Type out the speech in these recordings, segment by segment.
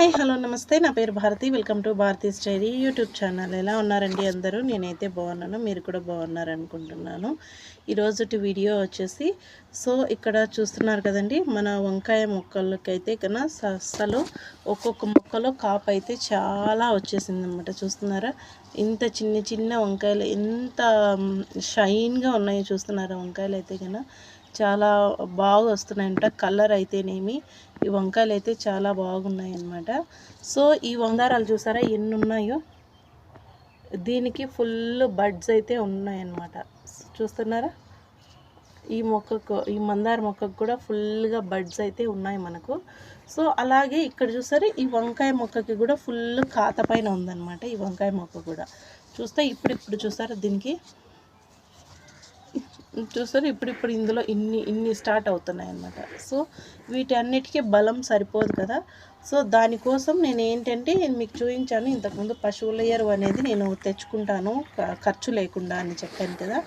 Hi hello నమస్తే. నా పేరు భారతి. వెల్కమ్ టు భారతీ స్టైరీ యూట్యూబ్ ఛానల్. ఎలా ఉన్నారండి అందరూ? నేనైతే బాగున్నాను. మీరు కూడా బాగున్నారు అనుకుంటున్నాను ఈరోజుటి వీడియో వచ్చేసి సో ఇక్కడ చూస్తున్నారు కదండి మన వంకాయ మొక్కలకైతే కన్నా అసలు ఒక్కొక్క మొక్కలో కాపు అయితే చాలా వచ్చేసింది అనమాట చూస్తున్నారా? ఇంత చిన్న చిన్న వంకాయలు ఎంత షైన్గా ఉన్నాయో చూస్తున్నారా? వంకాయలు అయితే కన్నా చాలా బాగా వస్తున్నాయంట. కలర్ అయితేనేమి ఈ వంకాయలు అయితే చాలా బాగున్నాయి అన్నమాట సో ఈ వంగారాలు చూసారా ఎన్ని ఉన్నాయో దీనికి ఫుల్ బడ్స్ అయితే ఉన్నాయన్నమాట. చూస్తున్నారా? ఈ మొక్కకు ఈ మందార మొక్కకు కూడా ఫుల్గా బడ్స్ అయితే ఉన్నాయి మనకు. సో అలాగే ఇక్కడ చూసారు ఈ వంకాయ మొక్కకి కూడా ఫుల్ ఖాత పైన ఉందన్నమాట ఈ వంకాయ మొక్క కూడా. చూస్తే ఇప్పుడు ఇప్పుడు చూసారా దీనికి? చూస్తారు ఇప్పుడు ఇప్పుడు ఇందులో ఇన్ని ఇన్ని స్టార్ట్ అవుతున్నాయి అన్నమాట సో వీటన్నిటికీ బలం సరిపోదు కదా. సో దానికోసం నేను ఏంటంటే నేను మీకు చూపించాను ఇంతకుముందు పశువుల ఎరువు అనేది నేను తెచ్చుకుంటాను ఖర్చు లేకుండా అని చెప్పాను కదా.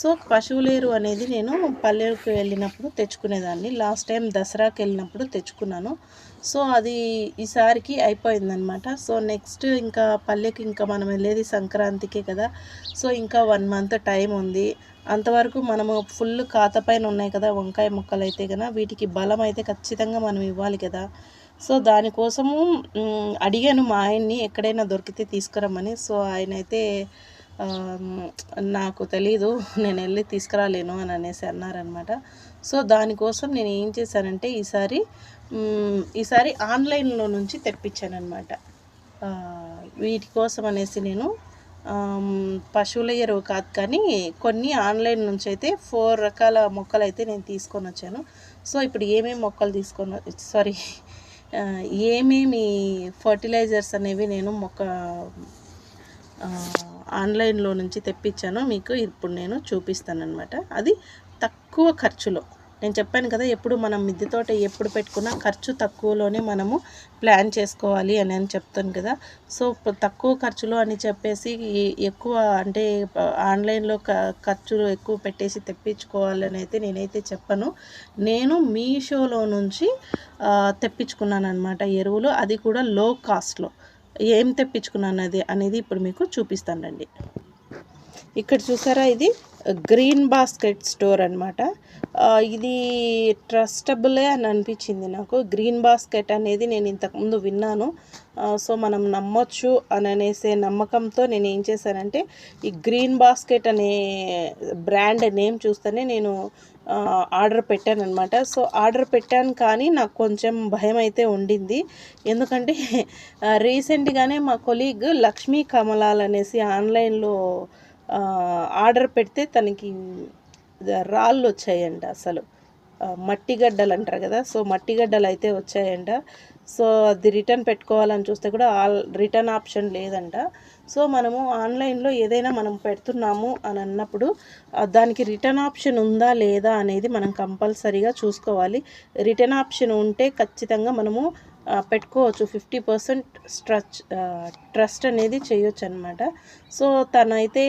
సో పశువులేరు అనేది నేను పల్లెలకు వెళ్ళినప్పుడు తెచ్చుకునేదాన్ని. లాస్ట్ టైం దసరాకి వెళ్ళినప్పుడు తెచ్చుకున్నాను. సో అది ఈసారికి అయిపోయిందనమాట సో నెక్స్ట్ ఇంకా పల్లెకి ఇంకా మనం వెళ్ళేది సంక్రాంతికే కదా. సో ఇంకా వన్ మంత్ టైం ఉంది. అంతవరకు మనము ఫుల్ కాత పైన ఉన్నాయి కదా వంకాయ ముక్కలు అయితే కదా వీటికి బలం అయితే ఖచ్చితంగా మనం ఇవ్వాలి కదా. సో దానికోసము అడిగాను మా ఆయన్ని ఎక్కడైనా దొరికితే తీసుకురమ్మని. సో ఆయన అయితే నాకు తెలీదు నేను వెళ్ళి తీసుకురాలేను అని అనేసి అన్నారనమాట సో దానికోసం నేను ఏం చేశానంటే ఈసారి ఈసారి ఆన్లైన్లో నుంచి తెప్పించాను వీటి కోసం అనేసి నేను పశువుల ఎరువు కాదు కానీ కొన్ని ఆన్లైన్ నుంచి అయితే ఫోర్ రకాల మొక్కలు అయితే నేను తీసుకొని వచ్చాను. సో ఇప్పుడు ఏమేమి మొక్కలు తీసుకొని సారీ ఏమేమి ఫర్టిలైజర్స్ అనేవి నేను మొక్క ఆన్లైన్లో నుంచి తెప్పించానో మీకు ఇప్పుడు నేను చూపిస్తాను అనమాట అది తక్కువ ఖర్చులో నేను చెప్పాను కదా ఎప్పుడు మనం మిద్దె తోట ఎప్పుడు పెట్టుకున్నా ఖర్చు తక్కువలోనే మనము ప్లాన్ చేసుకోవాలి అని అని చెప్తాను కదా. సో తక్కువ ఖర్చులో అని చెప్పేసి ఎక్కువ అంటే ఆన్లైన్లో ఖర్చులు ఎక్కువ పెట్టేసి తెప్పించుకోవాలని అయితే నేనైతే చెప్పను. నేను మీషోలో నుంచి తెప్పించుకున్నాను అనమాట ఎరువులు. అది కూడా లో. కాస్ట్లో ఏం తెప్పించుకున్నాను అది అనేది ఇప్పుడు మీకు చూపిస్తానండి ఇక్కడ చూసారా? ఇది గ్రీన్ బాస్కెట్ స్టోర్ అనమాట ఇది ట్రస్టబులే అని అనిపించింది నాకు. గ్రీన్ బాస్కెట్ అనేది నేను ఇంతకుముందు విన్నాను. సో మనం నమ్మొచ్చు అని అనేసే నమ్మకంతో నేను ఏం చేశానంటే ఈ గ్రీన్ బాస్కెట్ అనే బ్రాండ్ నేమ్ చూస్తేనే నేను ఆర్డర్ పెట్టాను అనమాట సో ఆర్డర్ పెట్టాను కానీ నాకు కొంచెం భయం అయితే ఉండింది. ఎందుకంటే రీసెంట్గానే మా కొలీగ్ లక్ష్మీ కమలాల్ అనేసి ఆన్లైన్లో ఆర్డర్ పెడితే తనకి రాళ్ళు వచ్చాయంట అసలు. మట్టి గడ్డలు అంటారు కదా సో మట్టి గడ్డలు అయితే వచ్చాయంట. సో అది రిటర్న్ పెట్టుకోవాలని చూస్తే కూడా ఆల్ రిటర్న్ ఆప్షన్ లేదంట. సో మనము ఆన్లైన్లో ఏదైనా మనం పెడుతున్నాము అని అన్నప్పుడు దానికి రిటర్న్ ఆప్షన్ ఉందా లేదా అనేది మనం కంపల్సరీగా చూసుకోవాలి. రిటర్న్ ఆప్షన్ ఉంటే ఖచ్చితంగా మనము పెట్టుకోవచ్చు. ఫిఫ్టీ పర్సెంట్ స్ట్రచ్ ట్రస్ట్ అనేది చేయొచ్చు అనమాట సో తనైతే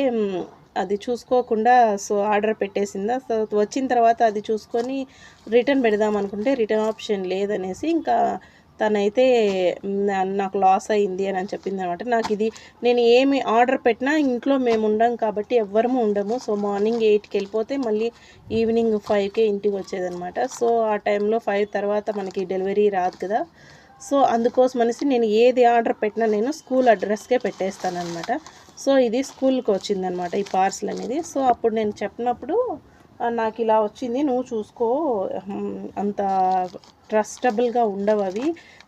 అది చూసుకోకుండా సో ఆర్డర్ పెట్టేసిందా. సో వచ్చిన తర్వాత అది చూసుకొని రిటర్న్ పెడదాం అనుకుంటే రిటర్న్ ఆప్షన్ లేదనేసి ఇంకా తనైతే నాకు లాస్ అయింది అని అని చెప్పింది అనమాట నాకు ఇది నేను ఏమి ఆర్డర్ పెట్టినా ఇంట్లో మేము ఉండం కాబట్టి ఎవ్వరము ఉండము. సో మార్నింగ్ ఎయిట్కి వెళ్ళిపోతే మళ్ళీ ఈవినింగ్ ఫైవ్కే ఇంటికి వచ్చేదనమాట సో ఆ టైంలో ఫైవ్ తర్వాత మనకి డెలివరీ రాదు కదా. సో అందుకోసం అనేసి నేను ఏది ఆర్డర్ పెట్టినా నేను స్కూల్ అడ్రస్కే పెట్టేస్తానమాట సో ఇది స్కూల్కి వచ్చిందనమాట ఈ పార్సల్ అనేది. సో అప్పుడు నేను చెప్పినప్పుడు నాకు ఇలా వచ్చింది నువ్వు చూసుకో అంత ట్రస్టబుల్గా ఉండవు అవి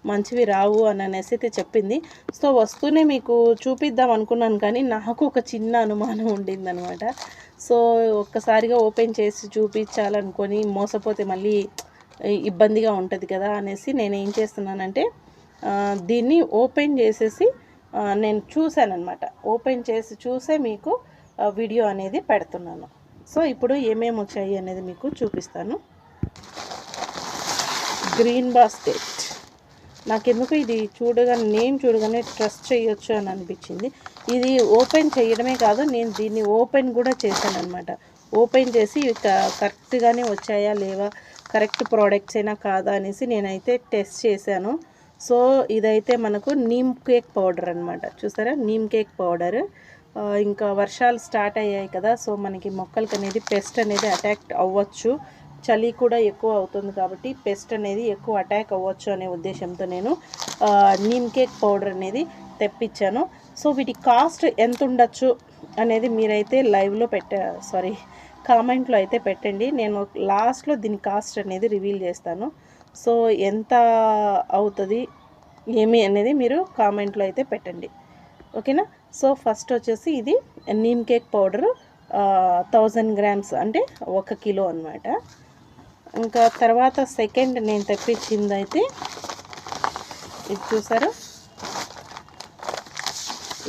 మంచివి రావు అని అనేసి అయితే చెప్పింది. సో వస్తూనే మీకు చూపిద్దాం అనుకున్నాను కానీ నాకు ఒక చిన్న అనుమానం ఉండిందనమాట సో ఒక్కసారిగా ఓపెన్ చేసి చూపించాలనుకొని మోసపోతే మళ్ళీ ఇబ్బందిగా ఉంటుంది కదా అనేసి నేను ఏం చేస్తున్నానంటే దీన్ని ఓపెన్ చేసేసి నేను చూశానమాట ఓపెన్ చేసి చూసే మీకు వీడియో అనేది పెడుతున్నాను. సో ఇప్పుడు ఏమేమి వచ్చాయి అనేది మీకు చూపిస్తాను. Green basket. నాకెందుకు ఇది చూడగానే నేమ్ చూడగానే ట్రస్ట్ చేయొచ్చు అని అనిపించింది. ఇది ఓపెన్ చేయడమే కాదు నేను దీన్ని ఓపెన్ కూడా చేశాను అనమాట ఓపెన్ చేసి కరెక్ట్గానే వచ్చాయా లేవా కరెక్ట్ ప్రోడక్ట్స్ అయినా కాదా అనేసి నేనైతే టెస్ట్ చేశాను. సో ఇదైతే మనకు నీమ్ కేక్ పౌడర్ అనమాట చూసారా? Neem cake powder. ఇంకా వర్షాలు స్టార్ట్ అయ్యాయి కదా సో మనకి మొక్కలకి అనేది పెస్ట్ అనేది అటాక్ అవ్వచ్చు. చలి కూడా ఎక్కువ అవుతుంది కాబట్టి పెస్ట్ అనేది ఎక్కువ అటాక్ అవ్వచ్చు అనే ఉద్దేశంతో నేను నీమ్ కేక్ పౌడర్ అనేది తెప్పించాను. సో వీటి కాస్ట్ ఎంత ఉండొచ్చు అనేది మీరైతే లైవ్లో పెట్ట సారీ కామెంట్లో అయితే పెట్టండి. నేను లాస్ట్లో దీని కాస్ట్ అనేది రివీల్ చేస్తాను. సో ఎంత అవుతుంది ఏమి అనేది మీరు కామెంట్లో అయితే పెట్టండి. ఓకేనా? సో ఫస్ట్ వచ్చేసి ఇది neem cake powder thousand grams అంటే ఒక కిలో అన్నమాట. ఇంకా తర్వాత సెకండ్ నేను తెప్పించింది అయితే ఇది చూసారా?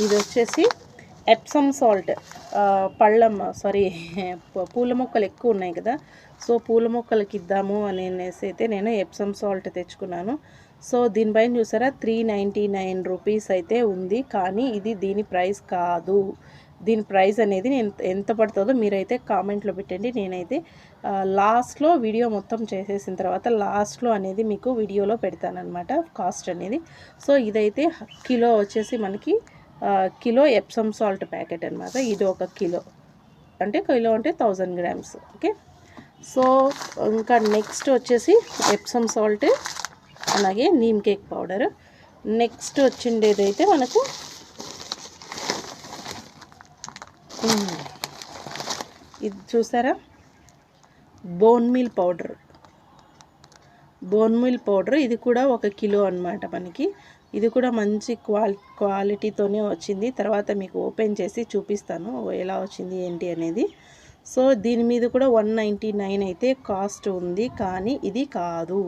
ఇది వచ్చేసి ఎప్సమ్ సాల్ట్ పళ్ళం సారీ పూల మొక్కలు ఎక్కువ ఉన్నాయి కదా. సో పూల మొక్కలకి ఇద్దాము అని అనేసి అయితే నేను ఎప్సమ్ సాల్ట్ తెచ్చుకున్నాను. సో దీనిపైన చూసారా త్రీ నైంటీ నైన్ రూపీస్ అయితే ఉంది. కానీ ఇది దీని ప్రైస్ కాదు. దీని ప్రైస్ అనేది నేను ఎంత పడుతుందో మీరైతే కామెంట్లో పెట్టండి. నేనైతే లాస్ట్లో వీడియో మొత్తం చేసేసిన తర్వాత లాస్ట్లో అనేది మీకు వీడియోలో పెడతానమాట కాస్ట్ అనేది. సో ఇదైతే కిలో వచ్చేసి మనకి కిలో ఎప్సమ్ సాల్ట్ ప్యాకెట్ అనమాట ఇది ఒక కిలో. అంటే కిలో అంటే థౌజండ్ గ్రామ్స్. ఓకే? సో ఇంకా నెక్స్ట్ వచ్చేసి ఎప్సమ్ సాల్ట్ అలాగే నీమ్ కేక్ పౌడర్. నెక్స్ట్ వచ్చిండేదైతే మనకు ఇది చూసారా bone meal powder. Bone meal powder ఇది కూడా ఒక కిలో అనమాట మనకి. ఇది కూడా మంచి క్వాలి క్వాలిటీతోనే వచ్చింది. తర్వాత మీకు ఓపెన్ చేసి చూపిస్తాను ఎలా వచ్చింది ఏంటి అనేది. సో దీని మీద కూడా వన్ నైంటీ నైన్ అయితే కాస్ట్ ఉంది కానీ ఇది కాదు.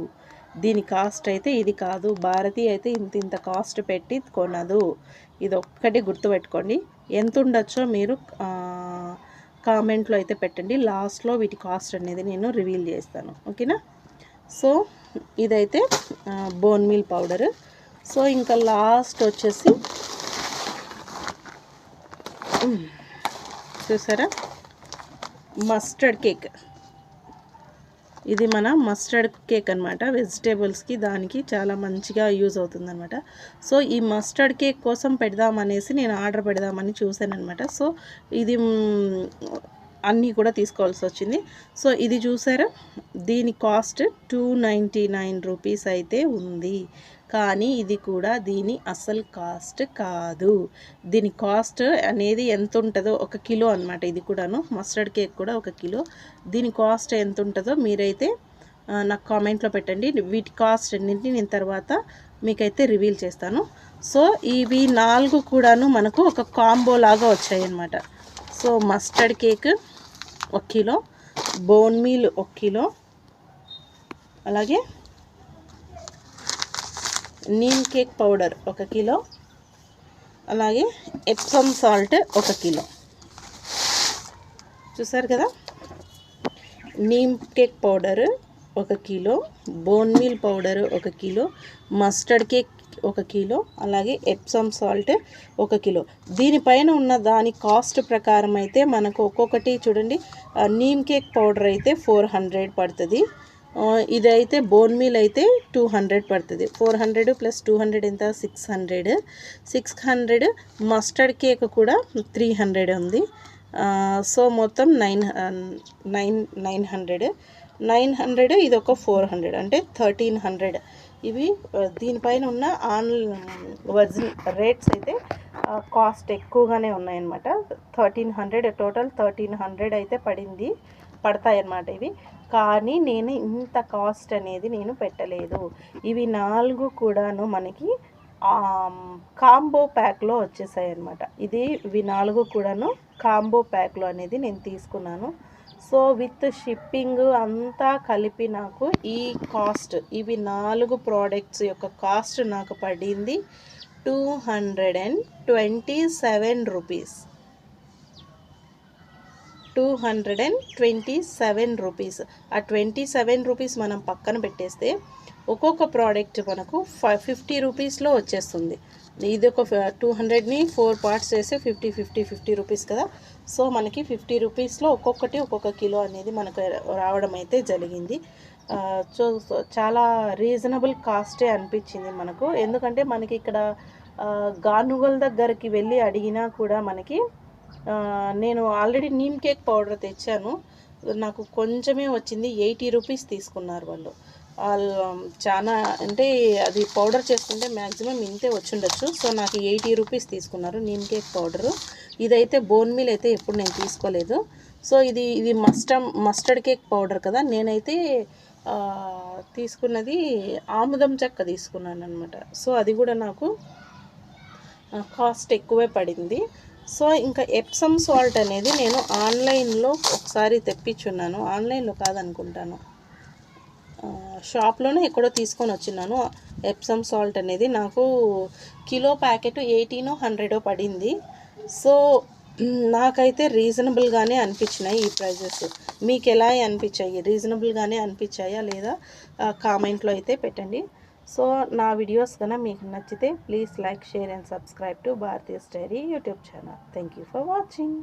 దీని కాస్ట్ అయితే ఇది కాదు. భారతి అయితే ఇంత ఇంత కాస్ట్ పెట్టి కొనదు. ఇది ఒక్కటి గుర్తుపెట్టుకోండి. ఎంత ఉండొచ్చో మీరు కామెంట్లో అయితే పెట్టండి. లాస్ట్లో వీటి కాస్ట్ అనేది నేను రివీల్ చేస్తాను. ఓకేనా? సో ఇదైతే బోన్ మీల్ పౌడర్. సో ఇంకా లాస్ట్ వచ్చేసి చూసారా? మస్టర్డ్ కేక్ ఇది మన మస్టర్డ్ కేక్ అనమాట వెజిటేబుల్స్కి దానికి చాలా మంచిగా యూజ్ అవుతుందన్నమాట. సో ఈ మస్టర్డ్ కేక్ కోసం పెడదామనేసి నేను ఆర్డర్ పెడదామని చూశాను అనమాట సో ఇది అన్నీ కూడా తీసుకోవాల్సి వచ్చింది. సో ఇది చూసారా? దీని cost two ninety nine rupees అయితే ఉంది. కానీ ఇది కూడా దీని అసలు కాస్ట్ కాదు. దీని కాస్ట్ అనేది ఎంత ఉంటుందో ఒక కిలో అనమాట ఇది కూడాను. మస్టర్డ్ కేక్ కూడా ఒక కిలో. దీని కాస్ట్ ఎంత ఉంటుందో మీరైతే నాకు కామెంట్లో పెట్టండి. వీటి కాస్ట్ అన్నింటిని నేను తర్వాత మీకైతే రివీల్ చేస్తాను. సో ఇవి నాలుగు కూడాను మనకు ఒక కాంబో లాగా వచ్చాయి అన్నమాట సో మస్టర్డ్ కేక్ ఒక కిలో బోన్ మీల్ ఒక కిలో అలాగే నీమ్ కేక్ పౌడర్ ఒక కిలో అలాగే ఎప్సమ్ సాల్ట్ ఒక కిలో చూసారు కదా? నీమ్ కేక్ పౌడర్ ఒక కిలో బోన్ మీల్ పౌడర్ ఒక కిలో మస్టర్డ్ కేక్ ఒక కిలో అలాగే ఎప్సమ్ సాల్ట్ ఒక కిలో దీనిపైన ఉన్న దాని కాస్ట్ ప్రకారం అయితే మనకు ఒక్కొక్కటి చూడండి నీమ్ కేక్ పౌడర్ అయితే ఫోర్ హండ్రెడ్ పడుతుంది. ఇదైతే బోన్ మీల్ అయితే టూ హండ్రెడ్ పడుతుంది. Four hundred plus two hundred ఎంత? Six hundred. Six hundred mustard cake కూడా త్రీ హండ్రెడ్ ఉంది. సో మొత్తం nine nine nine hundred. Nine hundred ఇది ఒక ఫోర్ హండ్రెడ్. అంటే థర్టీన్ హండ్రెడ్. ఇవి దీనిపైన ఉన్న ఆన్ వర్జిన్ రేట్స్ అయితే కాస్ట్ ఎక్కువగానే ఉన్నాయన్నమాట. Thirteen hundred total thirteen hundred అయితే పడింది పడతాయన్నమాట ఇవి. కానీ నేను ఇంత కాస్ట్ అనేది నేను పెట్టలేదు. ఇవి నాలుగు కూడాను మనకి కాంబో ప్యాక్లో వచ్చేసాయి అనమాట ఇది ఇవి నాలుగు కూడాను కాంబో ప్యాక్లో అనేది నేను తీసుకున్నాను. సో విత్ షిప్పింగ్ అంతా కలిపి నాకు ఈ కాస్ట్ ఇవి నాలుగు ప్రోడక్ట్స్ యొక్క కాస్ట్ నాకు పడింది two hundred and twenty seven rupees two hundred and twenty seven rupees. ఆ ట్వంటీ సెవెన్ రూపీస్ మనం పక్కన పెట్టేస్తే ఒక్కొక్క ప్రోడక్ట్ మనకు ఫైవ్ ఫిఫ్టీ రూపీస్లో వచ్చేస్తుంది. ఇది ఒక టూ హండ్రెడ్ని ఫోర్ పార్ట్స్ చేస్తే ఫిఫ్టీ ఫిఫ్టీ ఫిఫ్టీ రూపీస్ కదా. సో మనకి ఫిఫ్టీ రూపీస్లో ఒక్కొక్కటి ఒక్కొక్క కిలో అనేది మనకు రావడం అయితే జరిగింది. సో చాలా రీజనబుల్ కాస్టే అనిపించింది మనకు. ఎందుకంటే మనకి ఇక్కడ గానుగల దగ్గరికి వెళ్ళి అడిగినా కూడా మనకి నేను ఆల్రెడీ నీమ్ కేక్ పౌడర్ తెచ్చాను. నాకు కొంచెమే వచ్చింది. ఎయిటీ రూపీస్ తీసుకున్నారు వాళ్ళు. వాళ్ళు చాలా అంటే అది పౌడర్ చేసుకుంటే మ్యాక్సిమం ఇంతే వచ్చుండొచ్చు. సో నాకు ఎయిటీ రూపీస్ తీసుకున్నారు నీమ్ కేక్ పౌడరు. ఇదైతే బోన్ మీల్ అయితే ఎప్పుడు నేను తీసుకోలేదు. సో ఇది ఇది మస్టమ్ మస్టర్డ్ కేక్ పౌడర్ కదా. నేనైతే తీసుకున్నది ఆముదం చెక్క తీసుకున్నాను అనమాట సో అది కూడా నాకు కాస్ట్ ఎక్కువే పడింది. సో ఇంకా ఎప్సమ్ సాల్ట్ అనేది నేను ఆన్లైన్లో ఒకసారి తెప్పించున్నాను. ఆన్లైన్లో కాదనుకుంటాను. షాప్లోనే ఎక్కడో తీసుకొని వచ్చినాను ఎప్సమ్ సాల్ట్ అనేది నాకు కిలో ప్యాకెట్ ఎయిటీనో హండ్రెడో పడింది. సో నాకైతే రీజనబుల్గానే అనిపించినాయి ఈ ప్రైజెస్. మీకు ఎలా అనిపించాయి? రీజనబుల్గానే అనిపించాయా లేదా? కామెంట్లో అయితే పెట్టండి. సో నా వీడియోస్ కన్నా మీకు నచ్చితే please like share and subscribe to Bharathiya స్టైరీ YouTube channel. Thank you for watching.